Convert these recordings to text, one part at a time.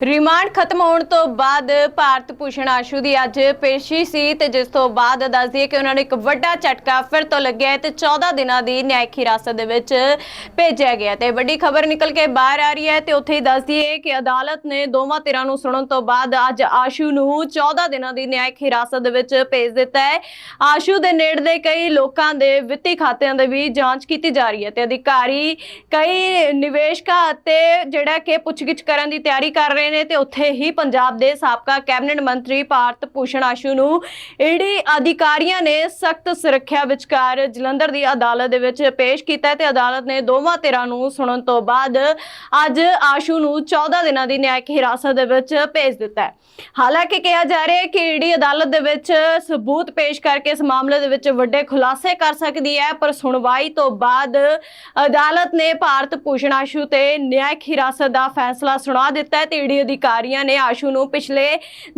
Remand ਖਤਮ ਹੋਣ ਤੋਂ ਬਾਅਦ ਭਾਰਤ ਭੂਸ਼ਣ ਆਸ਼ੂ ਦੀ ਅੱਜ ਪੇਸ਼ੀ ਸੀ ਤੇ ਜਿਸ ਤੋਂ ਬਾਅਦ ਦੱਸ ਦਈਏ ਕਿ ਉਹਨਾਂ ਨੂੰ ਇੱਕ ਵੱਡਾ ਝਟਕਾ ਫਿਰ ਤੋਂ ਲੱਗਿਆ ਤੇ 14 ਦਿਨਾਂ ਦੀ ਨਿਆਇਕ ਹਿਰਾਸਤ ਦੇ ਵਿੱਚ ਭੇਜਿਆ ਗਿਆ ਤੇ ਵੱਡੀ ਖਬਰ ਨਿਕਲ ਕੇ ਬਾਹਰ ਆ ਰਹੀ ਹੈ ਤੇ ਉੱਥੇ ਹੀ ਦੱਸ ਦਈਏ ਕਿ ਅਦਾਲਤ ਨੇ ਦੋਵਾਂ ਧਿਰਾਂ ਨੂੰ ਸੁਣਨ ਤੋਂ ਬਾਅਦ ਅੱਜ ਆਸ਼ੂ ਨੂੰ 14 ਦਿਨਾਂ ਦੀ ਨਿਆਇਕ ਹਿਰਾਸਤ ਦੇ ਵਿੱਚ ਭੇਜ ਦਿੱਤਾ ਹੈ। ਆਸ਼ੂ ਦੇ ਨੇੜਲੇ ਕਈ ਲੋਕਾਂ ਦੇ ਵਿੱਤੀ ਖਾਤਿਆਂ ਦੇ ਵੀ ਜਾਂਚ ਕੀਤੀ ਜਾ ਰਹੀ ਹੈ ਤੇ ਅਧਿਕਾਰੀ, ਕਈ ਨਿਵੇਸ਼ਕਾਂ ਅਤੇ ਜਿਹੜਾ ਕਿ ਪੁੱਛਗਿੱਛ ਕਰਨ ਦੀ ਤਿਆਰੀ ਕਰ ਰਹੇ ਨੇ ਤੇ ਉੱਥੇ ਹੀ ਪੰਜਾਬ ਦੇ ਸਾਬਕਾ ਕੈਬਨਿਟ ਮੰਤਰੀ ਭਾਰਤ ਭੂਸ਼ਣ ਆਸ਼ੂ ਨੂੰ ਈਡੀ ਅਧਿਕਾਰੀਆਂ ਨੇ ਸਖਤ ਸੁਰੱਖਿਆ ਵਿਚਕਾਰ ਜਲੰਧਰ ਦੀ ਅਦਾਲਤ ਦੇ ਵਿੱਚ ਪੇਸ਼ ਕੀਤਾ ਤੇ ਅਦਾਲਤ ਨੇ ਦੋਵਾਂ ਧਿਰਾਂ ਨੂੰ ਸੁਣਨ ਤੋਂ ਬਾਅਦ ਅੱਜ ਆਸ਼ੂ ਨੂੰ 14 ਦਿਨਾਂ ਦੀ ਨਿਆਇਕ ਹਿਰਾਸਤ ਦੇ ਵਿੱਚ ਭੇਜ ਦਿੱਤਾ ਹੈ। ਹਾਲਾਂਕਿ ਕਿਹਾ ਜਾ ਰਿਹਾ ਹੈ ਕਿ ਈਡੀ ਅਦਾਲਤ ਦੇ ਵਿੱਚ ਸਬੂਤ ਪੇਸ਼ ਕਰਕੇ ਇਸ ਮਾਮਲੇ ਦੇ ਵਿੱਚ ਵੱਡੇ ਖੁਲਾਸੇ ਕਰ ਸਕਦੀ ਹੈ, ਪਰ ਸੁਣਵਾਈ ਤੋਂ ਬਾਅਦ ਅਦਾਲਤ ਨੇ ਭਾਰਤ ਭੂਸ਼ਣ ਆਸ਼ੂ ਤੇ ਨਿਆਇਕ ਹਿਰਾਸਤ ਦਾ ਫੈਸਲਾ ਸੁਣਾ ਦਿੱਤਾ ਹੈ ਤੇ ਈਡੀ ਅਧਿਕਾਰੀਆਂ ਨੇ ਆਸ਼ੂ ਨੂੰ ਪਿਛਲੇ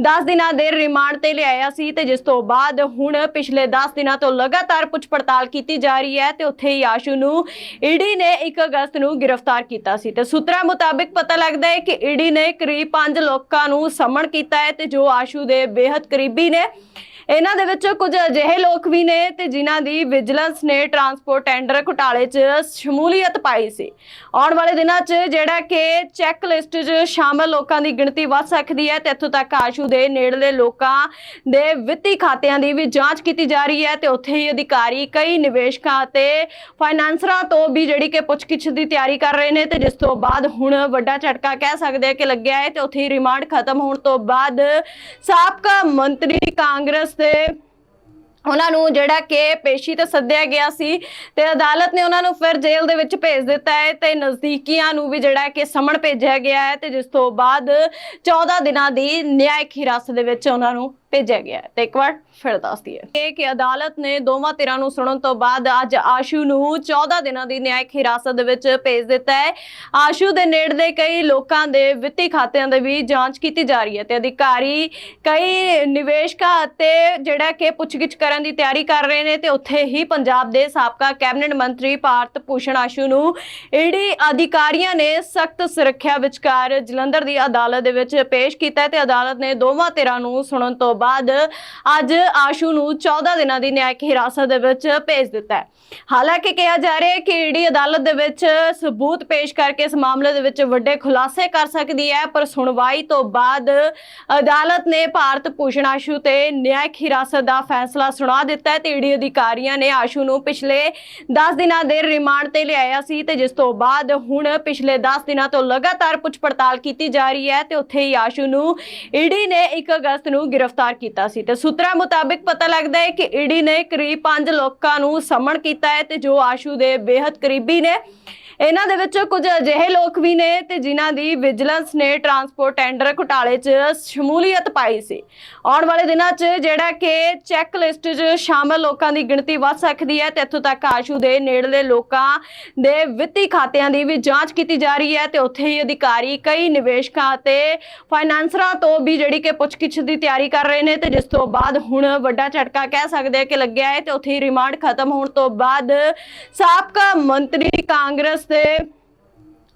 10 ਦਿਨਾਂ ਦੇ ਰਿਮਾਂਡ ਤੇ ਲਿਆਇਆ ਸੀ ਤੇ ਜਿਸ ਤੋਂ ਬਾਅਦ ਹੁਣ ਪਿਛਲੇ 10 ਦਿਨਾਂ ਤੋਂ ਲਗਾਤਾਰ ਪੁੱਛ ਪੜਤਾਲ ਕੀਤੀ ਜਾ ਰਹੀ ਹੈ ਤੇ ਉੱਥੇ ਹੀ ਆਸ਼ੂ ਨੂੰ ਈਡੀ ਨੇ 1 ਅਗਸਤ ਨੂੰ ਗ੍ਰਿਫਤਾਰ ਕੀਤਾ ਸੀ। ਤੇ ਸੂਤਰਾਂ ਮੁਤਾਬਿਕ ਪਤਾ ਲੱਗਦਾ ਹੈ ਕਿ ਈਡੀ ਨੇ ਕਰੀਬ 5 ਲੋਕਾਂ ਨੂੰ ਸਮਣ ਕੀਤਾ ਹੈ ਤੇ ਜੋ ਆਸ਼ੂ ਦੇ ਬੇहद ਕਰੀਬੀ ਨੇ ਇਹਨਾਂ ਦੇ ਵਿੱਚ ਕੁਝ ਅਜਿਹੇ ਲੋਕ ਵੀ ਨੇ ਤੇ ਜਿਨ੍ਹਾਂ ਦੀ ਵਿਜੀਲੈਂਸ ਨੇ ਟਰਾਂਸਪੋਰਟ ਟੈਂਡਰ ਘੁਟਾਲੇ 'ਚ ਸ਼ਮੂਲੀਅਤ ਪਾਈ ਸੀ। ਆਉਣ ਵਾਲੇ ਦਿਨਾਂ 'ਚ ਜਿਹੜਾ ਕਿ ਚੈੱਕ ਲਿਸਟ 'ਚ ਸ਼ਾਮਲ ਲੋਕਾਂ ਦੀ ਗਿਣਤੀ ਵੱਧ ਸਕਦੀ ਹੈ ਤੇ ਇੱਥੋਂ ਤੱਕ ਆਸ਼ੂ ਦੇ ਨੇੜਲੇ ਲੋਕਾਂ ਦੇ ਵਿੱਤੀ ਖਾਤਿਆਂ ਦੀ ਵੀ ਜਾਂਚ ਕੀਤੀ ਜਾ ਰਹੀ ਹੈ ਤੇ ਉੱਥੇ ਹੀ ਅਧਿਕਾਰੀ, ਕਈ ਨਿਵੇਸ਼ਕਾਂ ਅਤੇ ਫਾਈਨਾਂਸਰਾਂ ਤੋਂ ਵੀ ਜਿਹੜੀ ਕਿ ਪੁੱਛਗਿੱਛ ਦੀ ਤਿਆਰੀ ਕਰ ਰਹੇ ਨੇ ਤੇ ਜਿਸ ਤੋਂ ਬਾਅਦ ਹੁਣ ਵੱਡਾ ਝਟਕਾ ਕਹਿ ਸਕਦੇ ਆ ਕਿ ਲੱਗਿਆ ਹੈ ਤੇ ਉੱਥੇ ਹੀ ਰਿਮਾਂਡ ਖਤਮ ਹੋਣ ਤੋਂ ਬਾਅਦ ਸਾਬਕਾ ਮੰਤਰੀ ਕਾਂਗਰਸ ਦੇ ਉਹਨਾਂ ਨੂੰ ਜਿਹੜਾ ਕਿ ਪੇਸ਼ੀ ਤੇ ਸੱਦਿਆ ਗਿਆ ਸੀ ਤੇ ਅਦਾਲਤ ਨੇ ਉਹਨਾਂ ਨੂੰ ਫਿਰ ਜੇਲ੍ਹ ਦੇ ਵਿੱਚ ਭੇਜ ਦਿੱਤਾ ਹੈ ਤੇ ਨਜ਼ਦੀਕੀਆਂ ਨੂੰ ਵੀ ਜਿਹੜਾ ਕਿ ਸਮਣ ਭੇਜਿਆ ਗਿਆ ਹੈ ਤੇ ਜਿਸ ਤੋਂ ਬਾਅਦ 14 ਦਿਨਾਂ ਦੀ ਨਿਆਇਕ ਹਿਰਾਸਤ ਦੇ ਵਿੱਚ ਉਹਨਾਂ ਨੂੰ ਭੇਜਿਆ ਗਿਆ ਤੇ ਇੱਕ ਵਾਰ ਫਿਰ ਦੱਸਦੀ ਦਈਏ ਕਿ ਅਦਾਲਤ ਨੇ ਦੋਵਾਂ ਧਿਰਾਂ ਨੂੰ ਸੁਣਨ ਤੋਂ ਬਾਅਦ ਅੱਜ ਆਸ਼ੂ ਨੂੰ 14 ਦਿਨਾਂ ਦੀ ਨਿਆਇਕ ਹਿਰਾਸਤ ਦੇ ਵਿੱਚ ਭੇਜ ਦਿੱਤਾ ਹੈ। ਆਸ਼ੂ ਦੇ ਨੇੜਲੇ ਕਈ ਲੋਕਾਂ ਦੇ ਵਿੱਤੀ ਖਾਤਿਆਂ ਦੇ ਵੀ ਜਾਂਚ ਕੀਤੀ ਜਾ ਰਹੀ ਹੈ ਤੇ ਅਧਿਕਾਰੀ ਕਈ ਨਿਵੇਸ਼ਕਾਂ ਅਤੇ ਜਿਹੜਾ ਕਿ ਪੁੱਛਗਿੱਛ ਕਰਨ ਦੀ ਤਿਆਰੀ ਕਰ ਰਹੇ ਨੇ ਤੇ ਉੱਥੇ ਹੀ ਪੰਜਾਬ ਦੇ ਸਾਬਕਾ ਕੈਬਨਿਟ ਮੰਤਰੀ ਭਾਰਤ ਭੂਸ਼ਣ ਆਸ਼ੂ ਨੂੰ ਈਡੀ ਅਧਿਕਾਰੀਆਂ ਨੇ ਸਖਤ ਸੁਰੱਖਿਆ ਵਿਚਕਾਰ ਜਲੰਧਰ ਦੀ ਅਦਾਲਤ ਦੇ ਵਿੱਚ ਪੇਸ਼ ਕੀਤਾ ਤੇ ਅਦਾਲਤ ਨੇ ਦੋਵਾਂ ਧਿਰਾਂ ਨੂੰ ਸੁਣਨ ਤੋਂ ਬਾਅਦ ਅੱਜ ਆਸ਼ੂ ਨੂੰ 14 ਦਿਨਾਂ ਦੀ ਨਿਆਇਕ ਹਿਰਾਸਤ ਦੇ ਵਿੱਚ ਭੇਜ ਦਿੱਤਾ ਹੈ। ਹਾਲਾਂਕਿ ਕਿਹਾ ਜਾ ਰਿਹਾ ਹੈ ਕਿ ਈਡੀ ਅਦਾਲਤ ਦੇ ਵਿੱਚ ਸਬੂਤ ਪੇਸ਼ ਕਰਕੇ ਇਸ ਮਾਮਲੇ ਦੇ ਵਿੱਚ ਵੱਡੇ ਖੁਲਾਸੇ ਕਰ ਸਕਦੀ ਹੈ, ਪਰ ਸੁਣਵਾਈ ਤੋਂ ਬਾਅਦ ਅਦਾਲਤ ਨੇ ਭਾਰਤ ਭੂਸ਼ਣ ਆਸ਼ੂ ਤੇ ਨਿਆਇਕ ਹਿਰਾਸਤ ਦਾ ਫੈਸਲਾ ਸੁਣਾ ਦਿੱਤਾ ਹੈ ਤੇ ਈਡੀ ਅਧਿਕਾਰੀਆਂ ਨੇ ਆਸ਼ੂ ਨੂੰ ਪਿਛਲੇ 10 ਦਿਨਾਂ ਦੇ ਰਿਮਾਂਡ ਤੇ ਲਿਆਇਆ ਸੀ ਤੇ ਜਿਸ ਤੋਂ ਬਾਅਦ ਹੁਣ ਪਿਛਲੇ 10 ਦਿਨਾਂ ਤੋਂ ਲਗਾਤਾਰ ਪੁੱਛ ਪੜਤਾਲ ਕੀਤੀ ਜਾ ਰਹੀ ਹੈ ਤੇ ਉੱਥੇ ਹੀ ਆਸ਼ੂ ਨੂੰ ਈਡੀ ਨੇ 1 ਅਗਸਤ ਨੂੰ ਗ੍ਰਿਫਤਾਰ ਕੀਤਾ ਸੀ। ਤੇ ਸੂਤਰਾਂ ਮੁਤਾਬਿਕ ਪਤਾ ਲੱਗਦਾ ਹੈ ਕਿ ਈਡੀ ਨੇ ਕਰੀਬ 5 ਲੋਕਾਂ ਨੂੰ ਸਮਣ ਕੀਤਾ ਹੈ ਤੇ ਜੋ ਆਸ਼ੂ ਦੇ ਬੇहद ਕਰੀਬੀ ਨੇ ਇਹਨਾਂ ਦੇ ਵਿੱਚ ਕੁਝ ਅਜਿਹੇ ਲੋਕ ਵੀ ਨੇ ਤੇ ਜਿਨ੍ਹਾਂ ਦੀ ਵਿਜੀਲੈਂਸ ਨੇ ਟਰਾਂਸਪੋਰਟ ਟੈਂਡਰ ਘੁਟਾਲੇ 'ਚ ਸ਼ਮੂਲੀਅਤ ਪਾਈ ਸੀ। ਆਉਣ ਵਾਲੇ ਦਿਨਾਂ 'ਚ ਜਿਹੜਾ ਕਿ ਚੈੱਕ ਲਿਸਟ 'ਚ ਸ਼ਾਮਲ ਲੋਕਾਂ ਦੀ ਗਿਣਤੀ ਵੱਧ ਸਕਦੀ ਹੈ ਤੇ ਇੱਥੋਂ ਤੱਕ ਆਸ਼ੂ ਦੇ ਨੇੜਲੇ ਲੋਕਾਂ ਦੇ ਵਿੱਤੀ ਖਾਤਿਆਂ ਦੀ ਵੀ ਜਾਂਚ ਕੀਤੀ ਜਾ ਰਹੀ ਹੈ ਤੇ ਉੱਥੇ ਹੀ ਅਧਿਕਾਰੀ, ਕਈ ਨਿਵੇਸ਼ਕਾਂ ਅਤੇ ਫਾਈਨਾਂਸਰਾਂ ਤੋਂ ਵੀ ਜਿਹੜੀ ਕਿ ਪੁੱਛਗਿੱਛ ਦੀ ਤਿਆਰੀ ਕਰ ਰਹੇ ਨੇ ਤੇ ਜਿਸ ਤੋਂ ਬਾਅਦ ਹੁਣ ਵੱਡਾ ਝਟਕਾ ਕਹਿ ਸਕਦੇ ਆ ਕਿ ਲੱਗਿਆ ਹੈ ਤੇ ਉੱਥੇ ਹੀ ਰਿਮਾਂਡ ਖਤਮ ਹੋਣ ਤੋਂ ਬਾਅਦ ਸਾਬਕਾ ਮੰਤਰੀ ਕਾਂਗਰਸ ਦੇ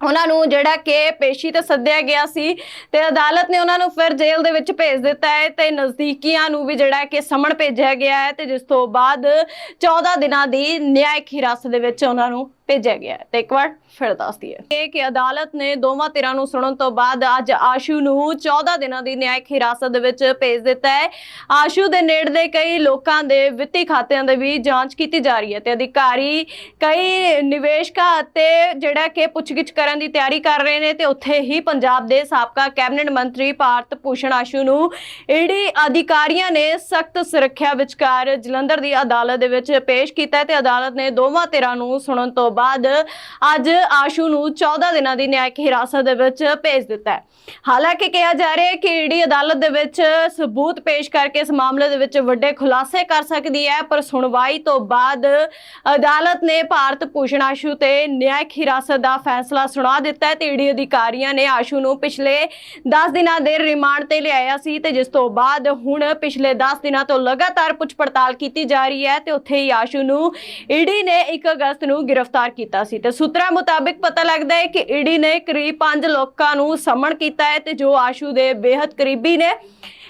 ਉਹਨਾਂ ਨੂੰ ਜਿਹੜਾ ਕਿ ਪੇਸ਼ੀ ਤੇ ਸੱਦਿਆ ਗਿਆ ਸੀ ਤੇ ਅਦਾਲਤ ਨੇ ਉਹਨਾਂ ਨੂੰ ਫਿਰ ਜੇਲ੍ਹ ਦੇ ਵਿੱਚ ਭੇਜ ਦਿੱਤਾ ਹੈ ਤੇ ਨਜ਼ਦੀਕੀਆਂ ਨੂੰ ਵੀ ਜਿਹੜਾ ਕਿ ਸਮਣ ਭੇਜਿਆ ਗਿਆ ਹੈ ਤੇ ਜਿਸ ਤੋਂ ਬਾਅਦ 14 ਦਿਨਾਂ ਦੀ ਨਿਆਇਕ ਹਿਰਾਸਤ ਦੇ ਵਿੱਚ ਉਹਨਾਂ ਨੂੰ ਭੇਜਿਆ ਗਿਆ ਤੇ ਇੱਕ ਵਾਰ ਫਿਰ ਦੱਸਦੀ ਦਈਏ ਕਿ ਅਦਾਲਤ ਨੇ ਦੋਵਾਂ ਧਿਰਾਂ ਨੂੰ ਸੁਣਨ ਤੋਂ ਬਾਅਦ ਅੱਜ ਆਸ਼ੂ ਨੂੰ 14 ਦਿਨਾਂ ਦੀ ਨਿਆਇਕ ਹਿਰਾਸਤ ਦੇ ਵਿੱਚ ਭੇਜ ਦਿੱਤਾ ਹੈ। ਆਸ਼ੂ ਦੇ ਨੇੜਲੇ ਕਈ ਲੋਕਾਂ ਦੇ ਵਿੱਤੀ ਖਾਤਿਆਂ ਦੇ ਵੀ ਜਾਂਚ ਕੀਤੀ ਜਾ ਰਹੀ ਹੈ ਤੇ ਅਧਿਕਾਰੀ ਕਈ ਨਿਵੇਸ਼ਕਾਂ ਅਤੇ ਜਿਹੜਾ ਕਿ ਪੁੱਛਗਿੱਛ ਕਰਨ ਦੀ ਤਿਆਰੀ ਕਰ ਰਹੇ ਨੇ ਤੇ ਉੱਥੇ ਹੀ ਪੰਜਾਬ ਦੇ ਸਾਬਕਾ ਕੈਬਨਿਟ ਮੰਤਰੀ ਭਾਰਤ ਭੂਸ਼ਣ ਆਸ਼ੂ ਨੂੰ ਈਡੀ ਅਧਿਕਾਰੀਆਂ ਨੇ ਸਖਤ ਸੁਰੱਖਿਆ ਵਿਚਕਾਰ ਜਲੰਧਰ ਦੀ ਅਦਾਲਤ ਦੇ ਵਿੱਚ ਪੇਸ਼ ਕੀਤਾ ਤੇ ਅਦਾਲਤ ਨੇ ਦੋਵਾਂ ਧਿਰਾਂ ਨੂੰ ਸੁਣਨ ਤੋਂ ਬਾਅਦ ਅੱਜ ਆਸ਼ੂ ਨੂੰ 14 ਦਿਨਾਂ ਦੀ ਨਿਆਇਕ ਹਿਰਾਸਤ ਦੇ ਵਿੱਚ ਭੇਜ ਦਿੱਤਾ ਹੈ। ਹਾਲਾਂਕਿ ਕਿਹਾ ਜਾ ਰਿਹਾ ਹੈ ਕਿ ਈਡੀ ਅਦਾਲਤ ਦੇ ਵਿੱਚ ਸਬੂਤ ਪੇਸ਼ ਕਰਕੇ ਇਸ ਮਾਮਲੇ ਦੇ ਵਿੱਚ ਵੱਡੇ ਖੁਲਾਸੇ ਕਰ ਸਕਦੀ ਹੈ, ਪਰ ਸੁਣਵਾਈ ਤੋਂ ਬਾਅਦ ਅਦਾਲਤ ਨੇ ਭਾਰਤ ਭੂਸ਼ਣ ਆਸ਼ੂ ਤੇ ਨਿਆਇਕ ਹਿਰਾਸਤ ਦਾ ਫੈਸਲਾ ਸੁਣਾ ਦਿੱਤਾ ਹੈ ਤੇ ਈਡੀ ਅਧਿਕਾਰੀਆਂ ਨੇ ਆਸ਼ੂ ਨੂੰ ਪਿਛਲੇ 10 ਦਿਨਾਂ ਦੇ ਰਿਮਾਂਡ ਤੇ ਲਿਆਇਆ ਸੀ ਤੇ ਜਿਸ ਤੋਂ ਬਾਅਦ ਹੁਣ ਪਿਛਲੇ 10 ਦਿਨਾਂ ਤੋਂ ਲਗਾਤਾਰ ਪੁੱਛ ਪੜਤਾਲ ਕੀਤੀ ਜਾ ਰਹੀ ਹੈ ਤੇ ਉੱਥੇ ਹੀ ਆਸ਼ੂ ਨੂੰ ਈਡੀ ਨੇ 1 ਅਗਸਤ ਨੂੰ ਗ੍ਰਿਫਤਾਰ ਗ੍ਰਿਫਤਾਰ ਕੀਤਾ ਸੀ ਤੇ ਸੂਤਰਾਂ ਮੁਤਾਬਿਕ ਪਤਾ ਲੱਗਦਾ ਹੈ ਕਿ ਈਡੀ ਨੇ ਕਰੀਬ 5 ਲੋਕਾਂ ਨੂੰ ਸਮਣ ਕੀਤਾ ਹੈ ਤੇ ਜੋ ਆਸ਼ੂ ਦੇ ਬੇहद ਕਰੀਬੀ ਨੇ।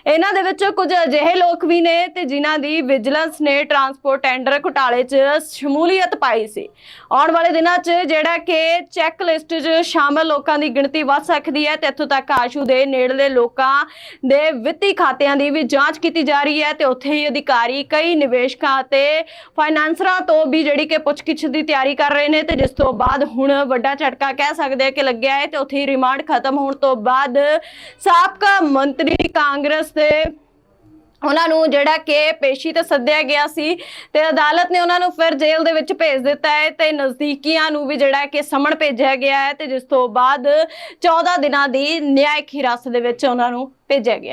ਇਹਨਾਂ ਦੇ ਵਿੱਚ ਕੁਝ ਅਜਿਹੇ ਲੋਕ ਵੀ ਨੇ ਤੇ ਜਿਨ੍ਹਾਂ ਦੀ ਵਿਜੀਲੈਂਸ ਨੇ ਟਰਾਂਸਪੋਰਟ ਟੈਂਡਰ ਘੁਟਾਲੇ 'ਚ ਸ਼ਮੂਲੀਅਤ ਪਾਈ ਸੀ। ਆਉਣ ਵਾਲੇ ਦਿਨਾਂ 'ਚ ਜਿਹੜਾ ਕਿ ਚੈੱਕ ਲਿਸਟ 'ਚ ਸ਼ਾਮਲ ਲੋਕਾਂ ਦੀ ਗਿਣਤੀ ਵੱਧ ਸਕਦੀ ਹੈ ਤੇ ਇੱਥੋਂ ਤੱਕ ਆਸ਼ੂ ਦੇ ਨੇੜਲੇ ਲੋਕਾਂ ਦੇ ਵਿੱਤੀ ਖਾਤਿਆਂ ਦੀ ਵੀ ਜਾਂਚ ਕੀਤੀ ਜਾ ਰਹੀ ਹੈ ਤੇ ਉੱਥੇ ਹੀ ਅਧਿਕਾਰੀ, ਕਈ ਨਿਵੇਸ਼ਕਾਂ ਅਤੇ ਫਾਈਨਾਂਸਰਾਂ ਤੋਂ ਵੀ ਜਿਹੜੀ ਕਿ ਪੁੱਛਗਿੱਛ ਦੀ ਤਿਆਰੀ ਕਰ ਰਹੇ ਨੇ ਤੇ ਜਿਸ ਤੋਂ ਬਾਅਦ ਹੁਣ ਵੱਡਾ ਝਟਕਾ ਕਹਿ ਸਕਦੇ ਆ ਕਿ ਲੱਗਿਆ ਹੈ ਤੇ ਉੱਥੇ ਹੀ ਰਿਮਾਂਡ ਖਤਮ ਹੋਣ ਤੋਂ ਬਾਅਦ ਸਾਬਕਾ ਮੰਤਰੀ ਕਾਂਗਰਸ ਦੇ ਉਹਨਾਂ ਨੂੰ ਜਿਹੜਾ ਕਿ ਪੇਸ਼ੀ ਤੇ ਸੱਦਿਆ ਗਿਆ ਸੀ ਤੇ ਅਦਾਲਤ ਨੇ ਉਹਨਾਂ ਨੂੰ ਫਿਰ ਜੇਲ੍ਹ ਦੇ ਵਿੱਚ ਭੇਜ ਦਿੱਤਾ ਹੈ ਤੇ ਨਜ਼ਦੀਕੀਆਂ ਨੂੰ ਵੀ ਜਿਹੜਾ ਕਿ ਸਮਣ ਭੇਜਿਆ ਗਿਆ ਹੈ ਤੇ ਜਿਸ ਤੋਂ ਬਾਅਦ 14 ਦਿਨਾਂ ਦੀ ਨਿਆਇਕ ਹਿਰਾਸਤ ਦੇ ਵਿੱਚ ਉਹਨਾਂ ਨੂੰ ਭੇਜਿਆ ਗਿਆ